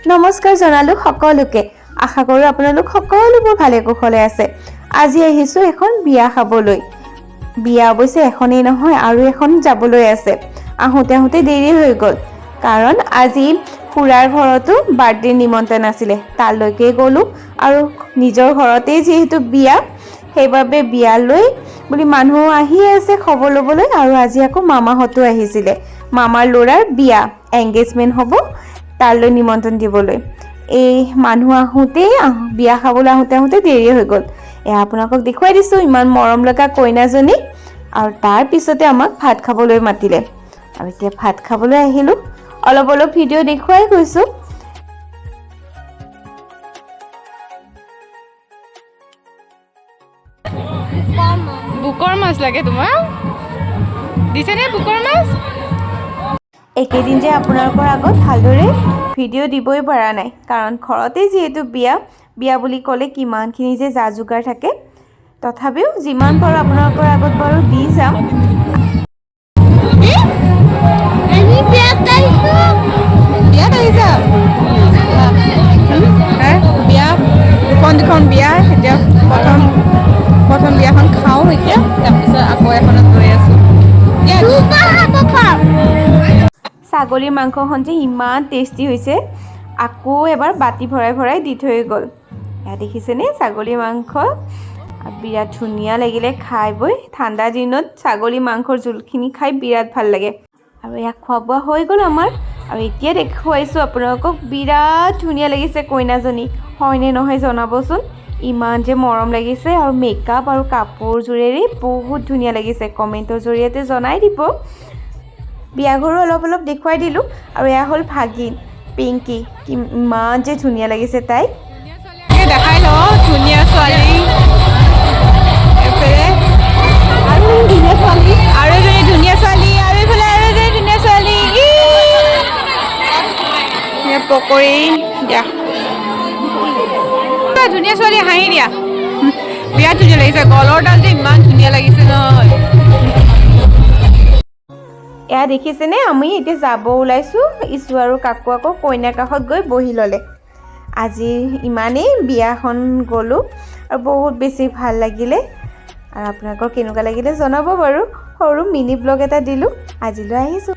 নমস্কাৰ জনালোঁ সকলোকে। আশা কৰোঁ আপোনালোক সকলোবোৰ ভালে কুশলে আছে। আজি আহিছোঁ এখন বিয়া খাবলৈ। বিয়া অৱশ্যে এখনেই নহয় আৰু এখন যাবলৈ আছে। আহোঁতে আহোঁতে দেৰি হৈ গ'ল। কাৰণ আজি খুৰাৰ ঘৰতো বাৰ্থডে নিমন্ত্ৰণ আছিলে। তালৈকে গ'লোঁ আৰু নিজৰ ঘৰতেই যিহেতু বিয়া সেইবাবে বিয়ালৈ বুলি মানুহ আহি আছে খবৰ ল'বলৈ। আৰু আজি আকৌ মামাহঁতো আহিছিলে। মামাৰ ল'ৰাৰ বিয়া। এংগেজমেণ্ট হ'ব। তালৈ নিমন্ত্ৰণ দিবলৈ। এই মানুহ আহোঁতেই আহ- বিয়া খাবলৈ আহোঁতে আহোঁতে দেৰি হৈ গ'ল। এয়া আপোনালোকক দেখুৱাই দিছোঁ ইমান মৰম লগা কইনাজনী। আৰু তাৰ পিছতে আমাক ভাত খাবলৈ মাতিলে। আৰু এতিয়া ভাত খাবলৈ আহিলোঁ। অলপ অলপ ভিডিঅ' দেখুৱাই গৈছোঁ। বুকৰ মাছ লাগে তোমাক দিছেনে বুকৰ মাছ? একেদিন যে আপোনালোকৰ আগত ভালদৰে ভিডিঅ' দিবই পৰা নাই। কাৰণ ঘৰতে যিহেতু বিয়া বিয়া বুলি ক'লে কিমানখিনি যে যা যোগাৰ থাকে, তথাপিও যিমান পাৰোঁ আপোনালোকৰ আগত বাৰু দি যাম। ছাগলীৰ মাংসখন যে ইমান টেষ্টি হৈছে, আকৌ এবাৰ বাতি ভৰাই ভৰাই দি থৈ গ'ল। এয়া দেখিছেনে ছাগলী মাংস? বিৰাট ধুনীয়া লাগিলে খাই বৈ। ঠাণ্ডা দিনত ছাগলী মাংসৰ জোলখিনি খাই বিৰাট ভালো লাগে। আৰু এয়া খোৱা বোৱা হৈ গ'ল আমাৰ। আৰু এতিয়া দেখুৱাইছোঁ আপোনালোকক, বিৰাট ধুনীয়া লাগিছে কইনাজনী। হয়নে নহয় জনাবচোন? ইমান যে মৰম লাগিছে আৰু মেকআপ আৰু কাপোৰযোৰেৰে বহুত ধুনীয়া লাগিছে। কমেণ্টৰ জৰিয়তে জনাই দিব। বিয়াঘৰো অলপ অলপ দেখুৱাই দিলোঁ আৰু এয়া হ'ল ভাগিন পিংকি ইমান যে ধুনীয়া লাগিছে এই দেখাই লওঁ ধুনীয়া ছোৱালী। ছোৱালী। হাঁহি দিয়া। বিৰাট ধুনীয়া লাগিছে গলৰ ডাল যে ইমান ধুনীয়া লাগিছে নহয়। এয়া দেখিছেনে? আমি এতিয়া যাব ওলাইছোঁ ইছু আৰু কাকু আকৌ কইনা কাষত গৈ বহি ল'লে। আজি ইমানেই বিয়াখন গ'লোঁ আৰু বহুত বেছি ভাল লাগিলে। আৰু আপোনালোকৰ কেনেকুৱা লাগিলে জনাব বাৰু। সৰু মিনি ব্লগ এটা দিলোঁ আজিলৈ আহিছোঁ।